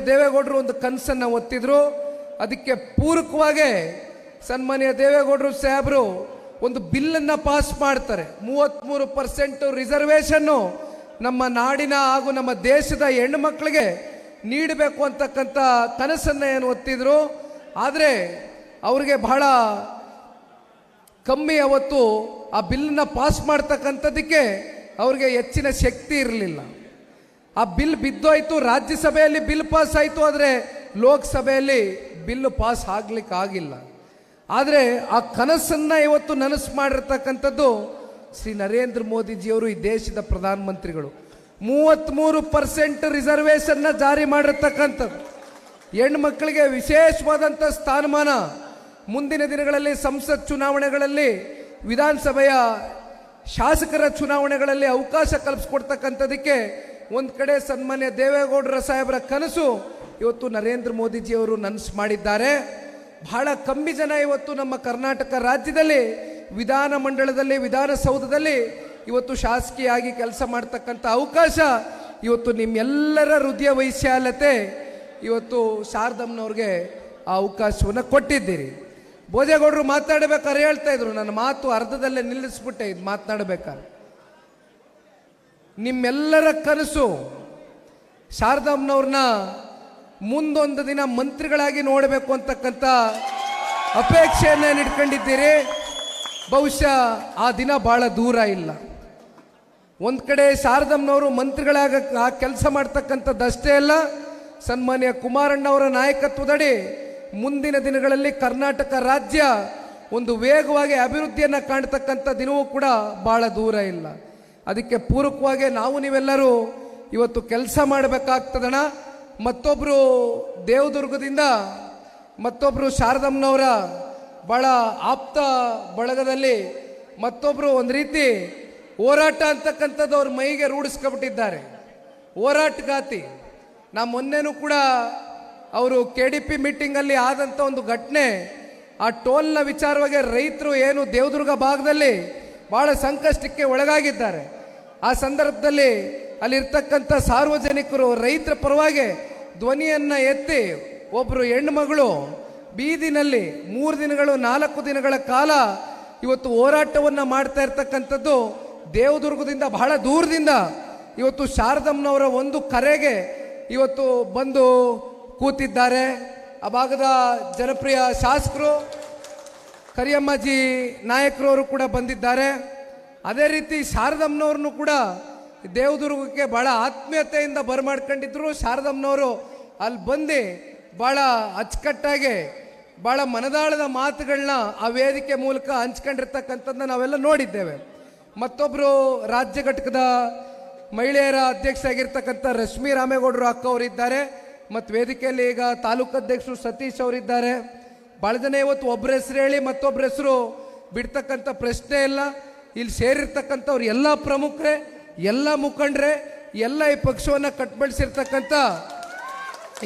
ದೇವೇಗೌಡರು ಒಂದು ಕನಸನ್ನು ಒತ್ತಿದ್ರು. ಅದಕ್ಕೆ ಪೂರಕವಾಗಿ ಸನ್ಮಾನ್ಯ ದೇವೇಗೌಡರು ಸಾಹೇಬರು ಒಂದು ಬಿಲ್ಲನ್ನು ಪಾಸ್ ಮಾಡ್ತಾರೆ. ಮೂವತ್ತ್ಮೂರು ಪರ್ಸೆಂಟು ರಿಸರ್ವೇಷನ್ನು ನಮ್ಮ ನಾಡಿನ ಹಾಗೂ ನಮ್ಮ ದೇಶದ ಹೆಣ್ಣು ಮಕ್ಕಳಿಗೆ ನೀಡಬೇಕು ಅಂತಕ್ಕಂಥ ಕನಸನ್ನು ಏನು ಒತ್ತಿದ್ರು. ಆದರೆ ಅವ್ರಿಗೆ ಬಹಳ ಕಮ್ಮಿ ಅವತ್ತು ಆ ಬಿಲ್ಲನ್ನು ಪಾಸ್ ಮಾಡ್ತಕ್ಕಂಥದ್ದಕ್ಕೆ ಅವ್ರಿಗೆ ಹೆಚ್ಚಿನ ಶಕ್ತಿ ಇರಲಿಲ್ಲ. ಆ ಬಿಲ್ ಬಿದ್ದೋಯ್ತು, ರಾಜ್ಯಸಭೆಯಲ್ಲಿ ಬಿಲ್ ಪಾಸ್ ಆಯಿತು ಆದರೆ ಲೋಕಸಭೆಯಲ್ಲಿ ಬಿಲ್ ಪಾಸ್ ಆಗ್ಲಿಕ್ಕಾಗಿಲ್ಲ ಆದರೆ ಆ ಕನಸನ್ನು ಇವತ್ತು ನನಸು ಮಾಡಿರ್ತಕ್ಕಂಥದ್ದು ಶ್ರೀ ನರೇಂದ್ರ ಮೋದಿಜಿಯವರು, ಈ ದೇಶದ ಪ್ರಧಾನಮಂತ್ರಿಗಳು. ಮೂವತ್ತ್ಮೂರು ಪರ್ಸೆಂಟ್ ರಿಸರ್ವೇಷನ್ನ ಜಾರಿ ಮಾಡಿರ್ತಕ್ಕಂಥದ್ದು. ಹೆಣ್ಮಕ್ಳಿಗೆ ವಿಶೇಷವಾದಂಥ ಸ್ಥಾನಮಾನ ಮುಂದಿನ ದಿನಗಳಲ್ಲಿ ಸಂಸತ್ ಚುನಾವಣೆಗಳಲ್ಲಿ, ವಿಧಾನಸಭೆಯ ಶಾಸಕರ ಚುನಾವಣೆಗಳಲ್ಲಿ ಅವಕಾಶ ಕಲ್ಪಿಸ್ಕೊಡ್ತಕ್ಕಂಥದ್ದಕ್ಕೆ ಒಂದು ಕಡೆ ಸನ್ಮಾನ್ಯ ದೇವೇಗೌಡರ ಸಾಹೇಬರ ಕನಸು ಇವತ್ತು ನರೇಂದ್ರ ಮೋದಿಜಿಯವರು ನನಸು ಮಾಡಿದ್ದಾರೆ. ಬಹಳ ಕಮ್ಮಿ ಜನ ಇವತ್ತು ನಮ್ಮ ಕರ್ನಾಟಕ ರಾಜ್ಯದಲ್ಲಿ, ವಿಧಾನ ಮಂಡಳದಲ್ಲಿ ವಿಧಾನಸೌಧದಲ್ಲಿ ಇವತ್ತು ಶಾಸಕಿಯಾಗಿ ಕೆಲಸ ಮಾಡ್ತಕ್ಕಂಥ ಅವಕಾಶ ಇವತ್ತು ನಿಮ್ಮೆಲ್ಲರ ಹೃದಯ ವೈಶಾಲತೆ ಇವತ್ತು ಶಾರದಮ್ಮನವ್ರಿಗೆ ಆ ಅವಕಾಶವನ್ನು ಕೊಟ್ಟಿದ್ದೀರಿ. ಭೋಜೇಗೌಡರು ಮಾತಾಡಬೇಕಾದ್ರೆ ಹೇಳ್ತಾ ಇದ್ರು, ನನ್ನ ಮಾತು ಅರ್ಧದಲ್ಲೇ ನಿಲ್ಲಿಸ್ಬಿಟ್ಟೆ, ಇದು ಮಾತನಾಡಬೇಕಾದ್ರೆ ನಿಮ್ಮೆಲ್ಲರ ಕನಸು ಶಾರದಮ್ಮನವ್ರನ್ನ ಮುಂದೊಂದು ದಿನ ಮಂತ್ರಿಗಳಾಗಿ ನೋಡಬೇಕು ಅಂತಕ್ಕಂಥ ಅಪೇಕ್ಷೆಯನ್ನು ಇಟ್ಕೊಂಡಿದ್ದೀರಿ. ಬಹುಶಃ ಆ ದಿನ ಬಹಳ ದೂರ ಇಲ್ಲ. ಒಂದು ಕಡೆ ಶಾರದಮ್ಮನವರು ಮಂತ್ರಿಗಳಾಗ ಆ ಕೆಲಸ ಮಾಡ್ತಕ್ಕಂಥದ್ದಷ್ಟೇ ಅಲ್ಲ, ಸನ್ಮಾನ್ಯ ಕುಮಾರಣ್ಣವರ ನಾಯಕತ್ವದಡಿ ಮುಂದಿನ ದಿನಗಳಲ್ಲಿ ಕರ್ನಾಟಕ ರಾಜ್ಯ ಒಂದು ವೇಗವಾಗಿ ಅಭಿವೃದ್ಧಿಯನ್ನು ಕಾಣ್ತಕ್ಕಂಥ ದಿನವೂ ಕೂಡ ಭಾಳ ದೂರ ಇಲ್ಲ. ಅದಕ್ಕೆ ಪೂರಕವಾಗಿ ನಾವು ನೀವೆಲ್ಲರೂ ಇವತ್ತು ಕೆಲಸ ಮಾಡಬೇಕಾಗ್ತದಣ ಮತ್ತೊಬ್ಬರು ದೇವದುರ್ಗದಿಂದ ಮತ್ತೊಬ್ಬರು ಶಾರದಮ್ಮನವರ ಬಹಳ ಆಪ್ತ ಬಳಗದಲ್ಲಿ ಮತ್ತೊಬ್ಬರು ಒಂದು ರೀತಿ ಹೋರಾಟ ಅಂತಕ್ಕಂಥದ್ದು ಅವ್ರ ಮೈಗೆ ರೂಢಿಸ್ಕೊಬಿಟ್ಟಿದ್ದಾರೆ ಹೋರಾಟಗಾತಿ ನಾ ಮೊನ್ನೆನೂ ಕೂಡ ಅವರು ಕೆ ಡಿ ಪಿ ಮೀಟಿಂಗಲ್ಲಿ ಆದಂಥ ಒಂದು ಘಟನೆ, ಆ ಟೋಲ್ನ ವಿಚಾರವಾಗಿ ರೈತರು ಏನು ದೇವದುರ್ಗ ಭಾಗದಲ್ಲಿ ಭಾಳ ಸಂಕಷ್ಟಕ್ಕೆ ಒಳಗಾಗಿದ್ದಾರೆ. ಆ ಸಂದರ್ಭದಲ್ಲಿ ಅಲ್ಲಿರ್ತಕ್ಕಂಥ ಸಾರ್ವಜನಿಕರು, ರೈತರ ಪರವಾಗಿ ಧ್ವನಿಯನ್ನು ಎತ್ತಿ ಒಬ್ಬರು ಹೆಣ್ಮಗಳು ಬೀದಿನಲ್ಲಿ ಮೂರು ದಿನಗಳು, ನಾಲ್ಕು ದಿನಗಳ ಕಾಲ ಇವತ್ತು ಹೋರಾಟವನ್ನು ಮಾಡ್ತಾ ಇರ್ತಕ್ಕಂಥದ್ದು ದೇವದುರ್ಗದಿಂದ ಬಹಳ ದೂರದಿಂದ ಇವತ್ತು ಶಾರದಮ್ಮನವರ ಒಂದು ಕರೆಗೆ ಇವತ್ತು ಬಂದು ಕೂತಿದ್ದಾರೆ. ಆ ಭಾಗದ ಜನಪ್ರಿಯ ಶಾಸಕರು, ಕರಿಯಮ್ಮಾಜಿ ನಾಯಕರವರು ಕೂಡ ಬಂದಿದ್ದಾರೆ. ಅದೇ ರೀತಿ ಶಾರದಮ್ಮನವ್ರನ್ನು ಕೂಡ ದೇವದುರ್ಗಕ್ಕೆ ಭಾಳ ಆತ್ಮೀಯತೆಯಿಂದ ಬರಮಾಡ್ಕೊಂಡಿದ್ರು. ಶಾರದಮ್ಮನವರು ಅಲ್ಲಿ ಬಂದು ಭಾಳ ಅಚ್ಚುಕಟ್ಟಾಗಿ ಭಾಳ ಮನದಾಳದ ಮಾತುಗಳನ್ನ ಆ ವೇದಿಕೆ ಮೂಲಕ ಹಂಚ್ಕೊಂಡಿರ್ತಕ್ಕಂಥದ್ದನ್ನ ನಾವೆಲ್ಲ ನೋಡಿದ್ದೇವೆ. ಮತ್ತೊಬ್ಬರು ರಾಜ್ಯ ಘಟಕದ ಮಹಿಳೆಯರ ಅಧ್ಯಕ್ಷ ಆಗಿರ್ತಕ್ಕಂಥ ರಶ್ಮಿ ರಾಮೇಗೌಡರು ಅಕ್ಕ ಅವರಿದ್ದಾರೆ. ಮತ್ತು ವೇದಿಕೆಯಲ್ಲಿ ಈಗ ತಾಲೂಕು ಅಧ್ಯಕ್ಷರು ಸತೀಶ್ ಅವರಿದ್ದಾರೆ. ಭಾಳ ಜನ ಇವತ್ತು ಒಬ್ಬರ ಹೆಸರು ಹೇಳಿ ಮತ್ತೊಬ್ಬರ ಹೆಸರು ಬಿಡ್ತಕ್ಕಂಥ ಪ್ರಶ್ನೆ ಇಲ್ಲ. ಇಲ್ಲಿ ಸೇರಿರ್ತಕ್ಕಂಥವ್ರು ಎಲ್ಲ ಪ್ರಮುಖರೇ, ಎಲ್ಲ ಮುಖಂಡರೇ, ಎಲ್ಲ ಈ ಪಕ್ಷವನ್ನು ಕಟ್ಬಳಿಸಿರ್ತಕ್ಕಂಥ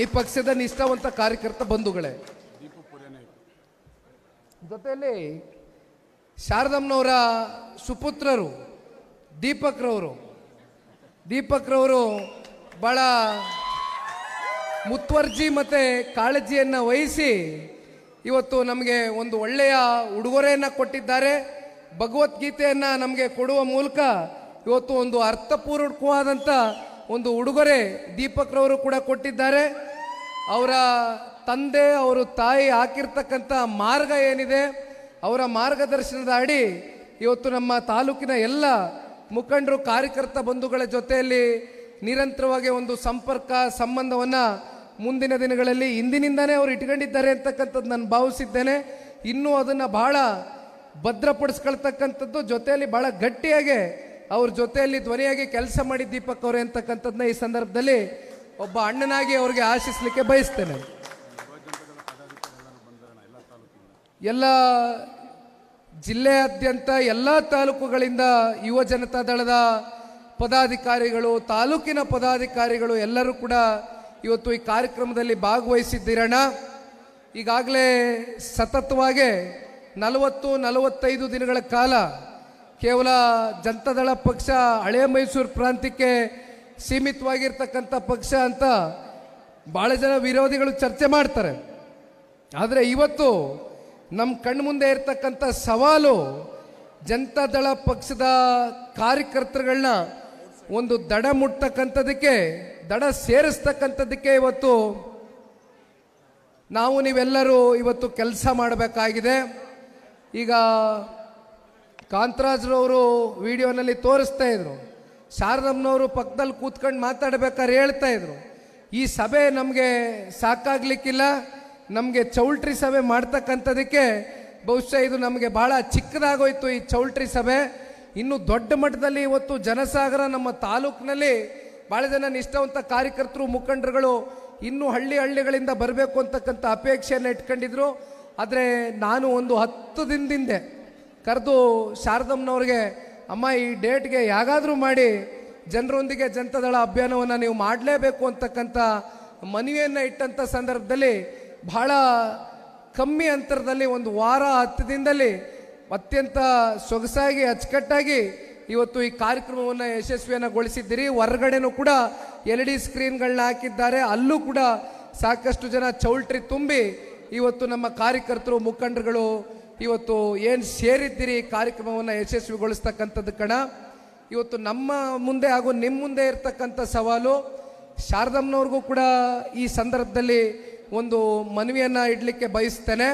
ಈ ಪಕ್ಷದ ನಿಷ್ಠಾವಂತ ಕಾರ್ಯಕರ್ತ ಬಂಧುಗಳೇ. ಜೊತೆಯಲ್ಲಿ ಶಾರದಮ್ಮನವರ ಸುಪುತ್ರರು ದೀಪಕ್ರವರು. ದೀಪಕ್ರವರು ಬಹಳ ಮುತ್ವರ್ಜಿ ಮತ್ತು ಕಾಳಜಿಯನ್ನು ವಹಿಸಿ ಇವತ್ತು ನಮಗೆ ಒಂದು ಒಳ್ಳೆಯ ಉಡುಗೊರೆಯನ್ನು ಕೊಟ್ಟಿದ್ದಾರೆ. ಭಗವದ್ಗೀತೆಯನ್ನು ನಮಗೆ ಕೊಡುವ ಮೂಲಕ ಇವತ್ತು ಒಂದು ಅರ್ಥಪೂರ್ವಕವಾದಂಥ ಒಂದು ಉಡುಗೊರೆ ದೀಪಕ್ರವರು ಕೂಡ ಕೊಟ್ಟಿದ್ದಾರೆ. ಅವರ ತಂದೆ, ಅವರು ತಾಯಿ ಹಾಕಿರ್ತಕ್ಕಂಥ ಮಾರ್ಗ ಏನಿದೆ, ಅವರ ಮಾರ್ಗದರ್ಶನದ ಅಡಿ ಇವತ್ತು ನಮ್ಮ ತಾಲೂಕಿನ ಎಲ್ಲ ಮುಖಂಡರು, ಕಾರ್ಯಕರ್ತ ಬಂಧುಗಳ ಜೊತೆಯಲ್ಲಿ ನಿರಂತರವಾಗಿ ಒಂದು ಸಂಪರ್ಕ, ಸಂಬಂಧವನ್ನು ಮುಂದಿನ ದಿನಗಳಲ್ಲಿ ಇಂದಿನಿಂದನೇ ಅವರು ಇಟ್ಕೊಂಡಿದ್ದಾರೆ ಅಂತಕ್ಕಂಥದ್ದು ನಾನು ಭಾವಿಸಿದ್ದೇನೆ. ಇನ್ನೂ ಅದನ್ನು ಬಹಳ ಭದ್ರಪಡಿಸ್ಕೊಳ್ತಕ್ಕಂಥದ್ದು ಜೊತೆಯಲ್ಲಿ ಬಹಳ ಗಟ್ಟಿಯಾಗಿ ಅವ್ರ ಜೊತೆಯಲ್ಲಿ ಧ್ವನಿಯಾಗಿ ಕೆಲಸ ಮಾಡಿ ದೀಪಕ್ ಅವರೇ ಅಂತಕ್ಕಂಥದ್ದನ್ನ ಈ ಸಂದರ್ಭದಲ್ಲಿ ಒಬ್ಬ ಅಣ್ಣನಾಗಿ ಅವ್ರಿಗೆ ಆಶಿಸ್ಲಿಕ್ಕೆ ಬಯಸ್ತೇನೆ. ಎಲ್ಲ ಜಿಲ್ಲೆಯಾದ್ಯಂತ ಎಲ್ಲ ತಾಲೂಕುಗಳಿಂದ ಯುವ ಜನತಾ ದಳದ ಪದಾಧಿಕಾರಿಗಳು, ತಾಲೂಕಿನ ಪದಾಧಿಕಾರಿಗಳು ಎಲ್ಲರೂ ಕೂಡ ಇವತ್ತು ಈ ಕಾರ್ಯಕ್ರಮದಲ್ಲಿ ಭಾಗವಹಿಸಿದ್ದೀರಣ್ಣ. ಈಗಾಗಲೇ ಸತತವಾಗಿ ನಲವತ್ತು, ನಲವತ್ತೈದು ದಿನಗಳ ಕಾಲ ಕೇವಲ ಜನತಾದಳ ಪಕ್ಷ, ಹಳೆ ಮೈಸೂರು ಪ್ರಾಂತ್ಯಕ್ಕೆ ಸೀಮಿತವಾಗಿರ್ತಕ್ಕಂಥ ಪಕ್ಷ ಅಂತ ಭಾಳ ಜನ ವಿರೋಧಿಗಳು ಚರ್ಚೆ ಮಾಡ್ತಾರೆ. ಆದರೆ ಇವತ್ತು ನಮ್ಮ ಕಣ್ಮುಂದೆ ಇರತಕ್ಕಂಥ ಸವಾಲು ಜನತಾದಳ ಪಕ್ಷದ ಕಾರ್ಯಕರ್ತರುಗಳನ್ನ ಒಂದು ದಡ ಮುಟ್ತಕ್ಕಂಥದಕ್ಕೆ ದಡ ಸೇರಿಸ್ತಕ್ಕಂಥದ್ದಕ್ಕೆ ಇವತ್ತು ನಾವು ನೀವೆಲ್ಲರೂ ಇವತ್ತು ಕೆಲಸ ಮಾಡಬೇಕಾಗಿದೆ. ಈಗ ಕಾಂತರಾಜ್ರವರು ವಿಡಿಯೋನಲ್ಲಿ ತೋರಿಸ್ತಾ ಇದ್ರು. ಶಾರದಮ್ಮನವರು ಪಕ್ಕದಲ್ಲಿ ಕೂತ್ಕೊಂಡು ಮಾತಾಡ್ಬೇಕಾದ್ರೆ ಹೇಳ್ತಾ ಇದ್ರು. ಈ ಸಭೆ ನಮಗೆ ಸಾಕಾಗ್ಲಿಕ್ಕಿಲ್ಲ. ನಮಗೆ ಚೌಲ್ಟ್ರಿ ಸಭೆ ಮಾಡ್ತಕ್ಕಂಥದಕ್ಕೆ ಬಹುಶಃ ಇದು ನಮಗೆ ಬಹಳ ಚಿಕ್ಕದಾಗೋಯ್ತು ಈ ಚೌಲ್ಟ್ರಿ ಸಭೆ. ಇನ್ನು ದೊಡ್ಡ ಮಟ್ಟದಲ್ಲಿ ಇವತ್ತು ಜನಸಾಗರ ನಮ್ಮ ತಾಲೂಕಿನಲ್ಲಿ ಭಾಳ ಜನ ನಿಷ್ಠಾವಂತ ಕಾರ್ಯಕರ್ತರು, ಮುಖಂಡರುಗಳು ಇನ್ನೂ ಹಳ್ಳಿ ಹಳ್ಳಿಗಳಿಂದ ಬರಬೇಕು ಅಂತಕ್ಕಂಥ ಅಪೇಕ್ಷೆಯನ್ನು ಇಟ್ಕೊಂಡಿದ್ರು. ಆದರೆ ನಾನು ಒಂದು ಹತ್ತು ದಿನದಿಂದೆ ಕರೆದು ಶಾರದಮ್ಮನವ್ರಿಗೆ, ಅಮ್ಮ, ಈ ಡೇಟ್ಗೆ ಯಾಗಾದರೂ ಮಾಡಿ, ಜನರೊಂದಿಗೆ ಜನತಾದಳ ಅಭಿಯಾನವನ್ನು ನೀವು ಮಾಡಲೇಬೇಕು ಅಂತಕ್ಕಂಥ ಮನವಿಯನ್ನು ಇಟ್ಟಂಥ ಸಂದರ್ಭದಲ್ಲಿ ಬಹಳ ಕಮ್ಮಿ ಅಂತರದಲ್ಲಿ ಒಂದು ವಾರ, ಹತ್ತು ದಿನದಲ್ಲಿ ಅತ್ಯಂತ ಸೊಗಸಾಗಿ, ಅಚ್ಚುಕಟ್ಟಾಗಿ ಇವತ್ತು ಈ ಕಾರ್ಯಕ್ರಮವನ್ನು ಯಶಸ್ವಿಯನ್ನಗೊಳಿಸಿದ್ದೀರಿ ಹೊರಗಡೆನೂ ಕೂಡ ಎಲ್ ಡಿ ಸ್ಕ್ರೀನ್ಗಳನ್ನ ಹಾಕಿದ್ದಾರೆ. ಅಲ್ಲೂ ಕೂಡ ಸಾಕಷ್ಟು ಜನ ಚೌಲ್ಟ್ರಿ ತುಂಬಿ ಇವತ್ತು ನಮ್ಮ ಕಾರ್ಯಕರ್ತರು, ಮುಖಂಡರುಗಳು, ಇವತ್ತು ಏನು ಸೇರಿದ್ದೀರಿ ಕಾರ್ಯಕ್ರಮವನ್ನು ಯಶಸ್ವಿಗೊಳಿಸ್ತಕ್ಕಂಥದ್ದು ಕಣ. ಇವತ್ತು ನಮ್ಮ ಮುಂದೆ ಹಾಗೂ ನಿಮ್ಮ ಮುಂದೆ ಇರ್ತಕ್ಕಂಥ ಸವಾಲು, ಶಾರದಮ್ಮನವ್ರಿಗೂ ಕೂಡ ಈ ಸಂದರ್ಭದಲ್ಲಿ ಒಂದು ಮನವಿಯನ್ನು ಇಡಲಿಕ್ಕೆ ಬಯಸ್ತೇನೆ.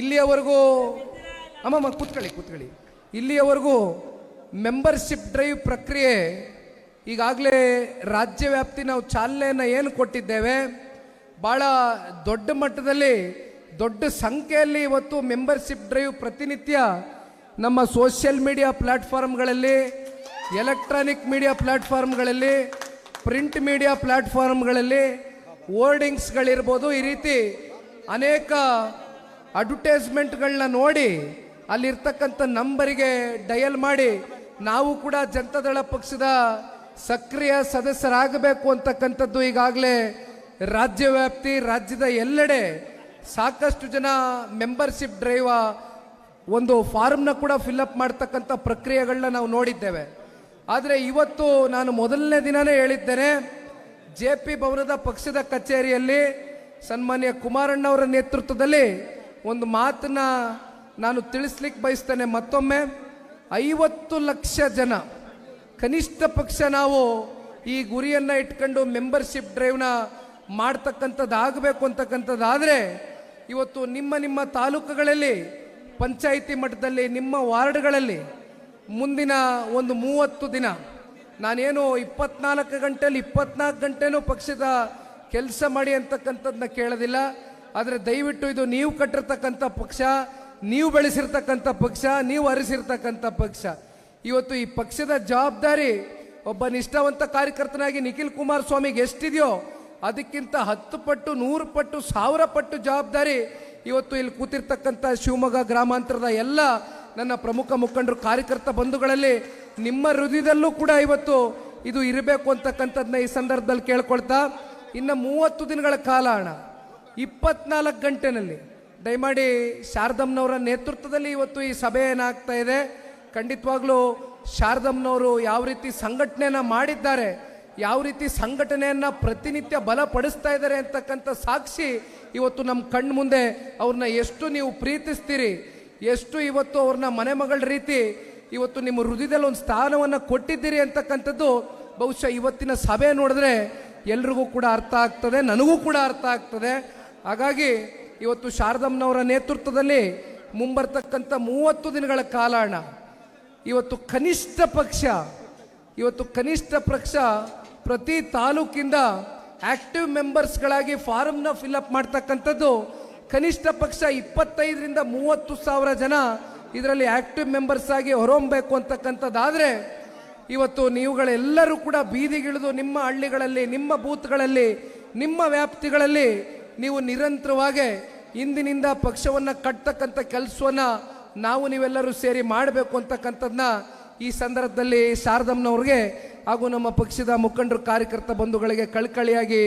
ಇಲ್ಲಿಯವರೆಗೂ ಅಮ್ಮಮ್ಮ ಕೂತ್ಕೊಳ್ಳಿ ಕೂತ್ಕೊಳ್ಳಿ. ಇಲ್ಲಿಯವರೆಗೂ ಮೆಂಬರ್ಶಿಪ್ ಡ್ರೈವ್ ಪ್ರಕ್ರಿಯೆ ಈಗಾಗಲೇ ರಾಜ್ಯ ವ್ಯಾಪ್ತಿ ನಾವು ಚಾಲನೆಯನ್ನು ಏನು ಕೊಟ್ಟಿದ್ದೇವೆ ಭಾಳ ದೊಡ್ಡ ಮಟ್ಟದಲ್ಲಿ, ದೊಡ್ಡ ಸಂಖ್ಯೆಯಲ್ಲಿ ಇವತ್ತು ಮೆಂಬರ್ಶಿಪ್ ಡ್ರೈವ್ ಪ್ರತಿನಿತ್ಯ ನಮ್ಮ ಸೋಷಿಯಲ್ ಮೀಡಿಯಾ ಪ್ಲ್ಯಾಟ್ಫಾರ್ಮ್ಗಳಲ್ಲಿ ಎಲೆಕ್ಟ್ರಾನಿಕ್ ಮೀಡಿಯಾ ಪ್ಲ್ಯಾಟ್ಫಾರ್ಮ್ಗಳಲ್ಲಿ ಪ್ರಿಂಟ್ ಮೀಡಿಯಾ ಪ್ಲ್ಯಾಟ್ಫಾರ್ಮ್ಗಳಲ್ಲಿ ಹೋರ್ಡಿಂಗ್ಸ್ಗಳಿರ್ಬೋದು ಈ ರೀತಿ ಅನೇಕ ಅಡ್ವರ್ಟೈಸ್ಮೆಂಟ್ಗಳನ್ನ ನೋಡಿ ಅಲ್ಲಿರ್ತಕ್ಕಂಥ ನಂಬರಿಗೆ ಡಯಲ್ ಮಾಡಿ ನಾವು ಕೂಡ ಜನತಾದಳ ಪಕ್ಷದ ಸಕ್ರಿಯ ಸದಸ್ಯರಾಗಬೇಕು ಅಂತಕ್ಕಂಥದ್ದು ಈಗಾಗಲೇ ರಾಜ್ಯ ವ್ಯಾಪ್ತಿ ರಾಜ್ಯದ ಎಲ್ಲೆಡೆ ಸಾಕಷ್ಟು ಜನ ಮೆಂಬರ್ಶಿಪ್ ಡ್ರೈವ ಒಂದು ಫಾರ್ಮ್ನ ಕೂಡ ಫಿಲ್ಅಪ್ ಮಾಡ್ತಕ್ಕಂಥ ಪ್ರಕ್ರಿಯೆಗಳನ್ನ ನಾವು ನೋಡಿದ್ದೇವೆ. ಆದರೆ ಇವತ್ತು ನಾನು ಮೊದಲನೇ ದಿನನೇ ಹೇಳಿದ್ದೇನೆ ಜೆ ಪಿ ಭವನದ ಪಕ್ಷದ ಕಚೇರಿಯಲ್ಲಿ ಸನ್ಮಾನ್ಯ ಕುಮಾರಣ್ಣವರ ನೇತೃತ್ವದಲ್ಲಿ ಒಂದು ಮಾತನ್ನ ನಾನು ತಿಳಿಸ್ಲಿಕ್ಕೆ ಬಯಸ್ತೇನೆ ಮತ್ತೊಮ್ಮೆ. ಐವತ್ತು ಲಕ್ಷ ಜನ, ಕನಿಷ್ಠ ಪಕ್ಷ ನಾವು ಈ ಗುರಿಯನ್ನು ಇಟ್ಕೊಂಡು ಮೆಂಬರ್ಶಿಪ್ ಡ್ರೈವ್ನ ಮಾಡ್ತಕ್ಕಂಥದ್ದು ಆಗಬೇಕು ಅಂತಕ್ಕಂಥದ್ದಾದರೆ ಇವತ್ತು ನಿಮ್ಮ ನಿಮ್ಮ ತಾಲೂಕುಗಳಲ್ಲಿ, ಪಂಚಾಯಿತಿ ಮಟ್ಟದಲ್ಲಿ, ನಿಮ್ಮ ವಾರ್ಡ್ಗಳಲ್ಲಿ ಮುಂದಿನ ಒಂದು ಮೂವತ್ತು ದಿನ, ನಾನೇನು ಇಪ್ಪತ್ನಾಲ್ಕು ಗಂಟೆಯಲ್ಲಿ ಇಪ್ಪತ್ನಾಲ್ಕು ಗಂಟೆನೂ ಪಕ್ಷದ ಕೆಲಸ ಮಾಡಿ ಅಂತಕ್ಕಂಥದ್ದನ್ನ ಕೇಳೋದಿಲ್ಲ, ಆದರೆ ದಯವಿಟ್ಟು ಇದು ನೀವು ಕಟ್ಟಿರ್ತಕ್ಕಂಥ ಪಕ್ಷ, ನೀವು ಬೆಳೆಸಿರ್ತಕ್ಕಂಥ ಪಕ್ಷ, ನೀವು ಅರಿಸಿರ್ತಕ್ಕಂಥ ಪಕ್ಷ. ಇವತ್ತು ಈ ಪಕ್ಷದ ಜವಾಬ್ದಾರಿ ಒಬ್ಬ ನಿಷ್ಠಾವಂತ ಕಾರ್ಯಕರ್ತನಾಗಿ ನಿಖಿಲ್ ಕುಮಾರಸ್ವಾಮಿಗೆ ಎಷ್ಟಿದೆಯೋ ಅದಕ್ಕಿಂತ ಹತ್ತು ಪಟ್ಟು, ನೂರು ಪಟ್ಟು, ಸಾವಿರ ಪಟ್ಟು ಜವಾಬ್ದಾರಿ ಇವತ್ತು ಇಲ್ಲಿ ಕೂತಿರ್ತಕ್ಕಂಥ ಶಿವಮೊಗ್ಗ ಗ್ರಾಮಾಂತರದ ಎಲ್ಲ ನನ್ನ ಪ್ರಮುಖ ಮುಖಂಡರು, ಕಾರ್ಯಕರ್ತ ಬಂಧುಗಳಲ್ಲಿ ನಿಮ್ಮ ಹೃದಯದಲ್ಲೂ ಕೂಡ ಇವತ್ತು ಇದು ಇರಬೇಕು ಅಂತಕ್ಕಂಥದ್ದನ್ನ ಈ ಸಂದರ್ಭದಲ್ಲಿ ಕೇಳ್ಕೊಳ್ತಾ, ಇನ್ನು ಮೂವತ್ತು ದಿನಗಳ ಕಾಲ ಹಣ ಇಪ್ಪತ್ನಾಲ್ಕು ಗಂಟೆನಲ್ಲಿ ದಯಮಾಡಿ ಶಾರದಮ್ನವರ ನೇತೃತ್ವದಲ್ಲಿ ಇವತ್ತು ಈ ಸಭೆ ಏನಾಗ್ತಾ ಇದೆ, ಖಂಡಿತವಾಗ್ಲೂ ಶಾರದಮ್ನವರು ಯಾವ ರೀತಿ ಸಂಘಟನೆಯನ್ನು ಮಾಡಿದ್ದಾರೆ ಯಾವ ರೀತಿ ಸಂಘಟನೆಯನ್ನ ಪ್ರತಿನಿತ್ಯ ಬಲಪಡಿಸ್ತಾ ಇದ್ದಾರೆ ಅಂತಕ್ಕಂಥ ಸಾಕ್ಷಿ ಇವತ್ತು ನಮ್ಮ ಕಣ್ಣು ಮುಂದೆ ಅವ್ರನ್ನ ಎಷ್ಟು ನೀವು ಪ್ರೀತಿಸ್ತೀರಿ, ಎಷ್ಟು ಇವತ್ತು ಅವ್ರನ್ನ ಮನೆ ಮಗಳ ರೀತಿ ಇವತ್ತು ನಿಮ್ಮ ಹೃದಯದಲ್ಲಿ ಒಂದು ಸ್ಥಾನವನ್ನು ಕೊಟ್ಟಿದ್ದೀರಿ ಅಂತಕ್ಕಂಥದ್ದು ಬಹುಶಃ ಇವತ್ತಿನ ಸಭೆ ನೋಡಿದ್ರೆ ಎಲ್ರಿಗೂ ಕೂಡ ಅರ್ಥ ಆಗ್ತದೆ, ನನಗೂ ಕೂಡ ಅರ್ಥ ಆಗ್ತದೆ. ಹಾಗಾಗಿ ಇವತ್ತು ಶಾರದಮ್ಮನವರ ನೇತೃತ್ವದಲ್ಲಿ ಮುಂಬರ್ತಕ್ಕಂಥ ಮೂವತ್ತು ದಿನಗಳ ಕಾಲಾಣ. ಇವತ್ತು ಕನಿಷ್ಠ ಪಕ್ಷ, ಇವತ್ತು ಕನಿಷ್ಠ ಪಕ್ಷ ಪ್ರತಿ ತಾಲೂಕಿಂದ ಆಕ್ಟಿವ್ ಮೆಂಬರ್ಸ್ಗಳಾಗಿ ಫಾರಮ್ನ ಫಿಲ್ಅಪ್ ಮಾಡ್ತಕ್ಕಂಥದ್ದು ಕನಿಷ್ಠ ಪಕ್ಷ ಇಪ್ಪತ್ತೈದರಿಂದ ಮೂವತ್ತು ಸಾವಿರ ಜನ ಇದರಲ್ಲಿ ಆಕ್ಟಿವ್ ಮೆಂಬರ್ಸ್ ಆಗಿ ಹೊರಹೊಮ್ಮಬೇಕು ಅಂತಕ್ಕಂಥದ್ದಾದರೆ ಇವತ್ತು ನೀವುಗಳೆಲ್ಲರೂ ಕೂಡ ಬೀದಿಗಿಳಿದು ನಿಮ್ಮ ಹಳ್ಳಿಗಳಲ್ಲಿ, ನಿಮ್ಮ ಬೂತ್ಗಳಲ್ಲಿ, ನಿಮ್ಮ ವ್ಯಾಪ್ತಿಗಳಲ್ಲಿ ನೀವು ನಿರಂತರವಾಗಿ ಇಂದಿನಿಂದ ಪಕ್ಷವನ್ನು ಕಟ್ತಕ್ಕಂಥ ಕೆಲಸವನ್ನು ನಾವು ನೀವೆಲ್ಲರೂ ಸೇರಿ ಮಾಡಬೇಕು ಅಂತಕ್ಕಂಥದ್ದನ್ನ ಈ ಸಂದರ್ಭದಲ್ಲಿ ಶಾರದಮ್ಮನವ್ರಿಗೆ ಹಾಗೂ ನಮ್ಮ ಪಕ್ಷದ ಮುಖಂಡರು, ಕಾರ್ಯಕರ್ತ ಬಂಧುಗಳಿಗೆ ಕಳ್ಕಳಿಯಾಗಿ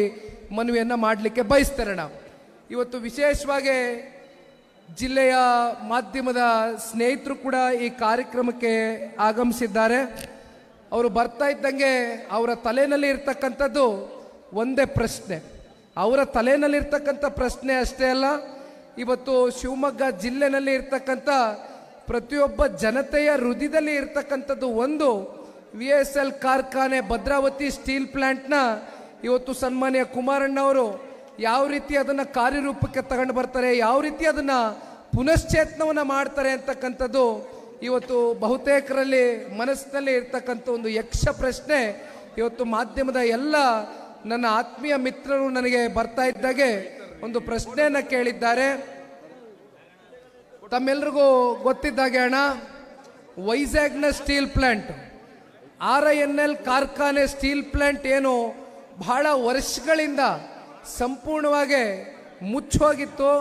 ಮನವಿಯನ್ನು ಮಾಡಲಿಕ್ಕೆ ಬಯಸ್ತಾರೆ ನಾವು. ಇವತ್ತು ವಿಶೇಷವಾಗಿ ಜಿಲ್ಲೆಯ ಮಾಧ್ಯಮದ ಸ್ನೇಹಿತರು ಕೂಡ ಈ ಕಾರ್ಯಕ್ರಮಕ್ಕೆ ಆಗಮಿಸಿದ್ದಾರೆ. ಅವರು ಬರ್ತಾ ಇದ್ದಂಗೆ ಅವರ ತಲೆಯಲ್ಲಿ ಇರ್ತಕ್ಕಂಥದ್ದು ಒಂದೇ ಪ್ರಶ್ನೆ. ಅವರ ತಲೆನಲ್ಲಿರ್ತಕ್ಕಂಥ ಪ್ರಶ್ನೆ ಅಷ್ಟೇ ಅಲ್ಲ, ಇವತ್ತು ಶಿವಮೊಗ್ಗ ಜಿಲ್ಲೆನಲ್ಲಿ ಇರ್ತಕ್ಕಂಥ ಪ್ರತಿಯೊಬ್ಬ ಜನತೆಯ ಹೃದಯದಲ್ಲಿ ಇರ್ತಕ್ಕಂಥದ್ದು ಒಂದು ವಿ ಎಸ್ ಎಲ್ ಕಾರ್ಖಾನೆ ಭದ್ರಾವತಿ ಸ್ಟೀಲ್ ಪ್ಲಾಂಟ್ನ ಇವತ್ತು ಸನ್ಮಾನ್ಯ ಕುಮಾರಣ್ಣವರು ಯಾವ ರೀತಿ ಅದನ್ನು ಕಾರ್ಯರೂಪಕ್ಕೆ ತಗೊಂಡು ಬರ್ತಾರೆ, ಯಾವ ರೀತಿ ಅದನ್ನು ಪುನಶ್ಚೇತನವನ್ನು ಮಾಡ್ತಾರೆ ಅಂತಕ್ಕಂಥದ್ದು ಇವತ್ತು ಬಹುತೇಕರಲ್ಲಿ ಮನಸ್ಸಿನಲ್ಲಿ ಇರ್ತಕ್ಕಂಥ ಒಂದು ಯಕ್ಷ ಪ್ರಶ್ನೆ ಇವತ್ತು ಮಾಧ್ಯಮದ ಎಲ್ಲ ನನ್ನ ಆತ್ಮೀಯ ಮಿತ್ರರು ನನಗೆ ಬರ್ತಾ ಇದ್ದಾಗೆ ಒಂದು ಪ್ರಶ್ನೆಯನ್ನು ಕೇಳಿದ್ದಾರೆ. ತಮ್ಮೆಲ್ರಿಗೂ ಗೊತ್ತಿದ್ದಾಗೆ ಅಣ್ಣ, ವೈಜಾಗ್ನ steel plant. R I N L ಕಾರ್ಖಾನೆ ಸ್ಟೀಲ್ ಪ್ಲಾಂಟ್ ಏನು ಬಹಳ ವರ್ಷಗಳಿಂದ ಸಂಪೂರ್ಣವಾಗಿ ಮುಚ್ಚೋಗಿತ್ತು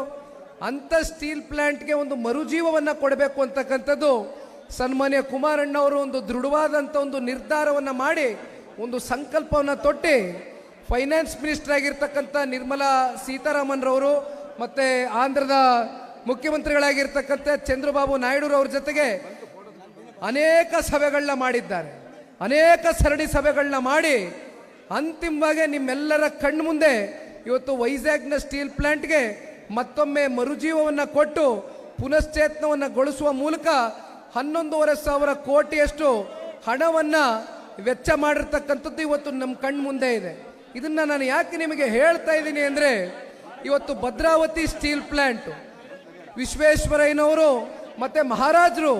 ಅಂಥ ಸ್ಟೀಲ್ ಪ್ಲಾಂಟ್ಗೆ ಒಂದು ಮರುಜೀವವನ್ನು ಕೊಡಬೇಕು ಅಂತಕ್ಕಂಥದ್ದು ಸನ್ಮಾನ್ಯ ಕುಮಾರಣ್ಣವರು ಒಂದು ದೃಢವಾದಂಥ ಒಂದು ನಿರ್ಧಾರವನ್ನು ಮಾಡಿ, ಒಂದು ಸಂಕಲ್ಪವನ್ನು ತೊಟ್ಟಿ ಫೈನಾನ್ಸ್ ಮಿನಿಸ್ಟರ್ ಆಗಿರ್ತಕ್ಕಂಥ ನಿರ್ಮಲಾ ಸೀತಾರಾಮನ್ರವರು ಮತ್ತು ಆಂಧ್ರದ ಮುಖ್ಯಮಂತ್ರಿಗಳಾಗಿರ್ತಕ್ಕಂಥ ಚಂದ್ರಬಾಬು ನಾಯ್ಡುರವ್ರ ಜೊತೆಗೆ ಅನೇಕ ಸಭೆಗಳನ್ನ ಮಾಡಿದ್ದಾರೆ. ಅನೇಕ ಸರಣಿ ಸಭೆಗಳನ್ನ ಮಾಡಿ ಅಂತಿಮವಾಗಿ ನಿಮ್ಮೆಲ್ಲರ ಕಣ್ಣು ಮುಂದೆ ಇವತ್ತು ವೈಜಾಗ್ನ ಸ್ಟೀಲ್ ಪ್ಲಾಂಟ್ಗೆ ಮತ್ತೊಮ್ಮೆ ಮರುಜೀವವನ್ನು ಕೊಟ್ಟು ಪುನಶ್ಚೇತನವನ್ನು ಗೊಳಿಸುವ ಮೂಲಕ ಹನ್ನೊಂದೂವರೆ ಸಾವಿರ ಕೋಟಿಯಷ್ಟು ಹಣವನ್ನ ವೆಚ್ಚ ಮಾಡಿರ್ತಕ್ಕಂಥದ್ದು ಇವತ್ತು ನಮ್ಮ ಕಣ್ಣು ಮುಂದೆ ಇದೆ. ಇದನ್ನ ನಾನು ಯಾಕೆ ನಿಮಗೆ ಹೇಳ್ತಾ ಇದ್ದೀನಿ ಅಂದರೆ ಇವತ್ತು ಭದ್ರಾವತಿ ಸ್ಟೀಲ್ ಪ್ಲಾಂಟ್ ವಿಶ್ವೇಶ್ವರಯ್ಯನವರು ಮತ್ತೆ ಮಹಾರಾಜರು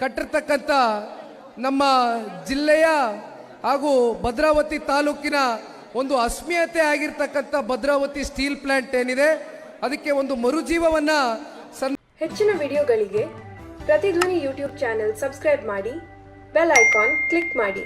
ಕಟ್ಟಿರ್ತಕ್ಕಂಥ ನಮ್ಮ ಜಿಲ್ಲೆಯ ಹಾಗೂ ಭದ್ರಾವತಿ ತಾಲೂಕಿನ ಒಂದು ಅಸ್ಮಿಯತೆ ಆಗಿರ್ತಕ್ಕಂಥ ಭದ್ರಾವತಿ ಸ್ಟೀಲ್ ಪ್ಲಾಂಟ್ ಏನಿದೆ, ಅದಕ್ಕೆ ಒಂದು ಮರುಜೀವವನ್ನ ಹೆಚ್ಚಿನ ವಿಡಿಯೋಗಳಿಗೆ ಪ್ರತಿಧ್ವನಿ ಯೂಟ್ಯೂಬ್ ಚಾನೆಲ್ ಸಬ್ಸ್ಕ್ರೈಬ್ ಮಾಡಿ, ಬೆಲ್ ಐಕಾನ್ ಕ್ಲಿಕ್ ಮಾಡಿ.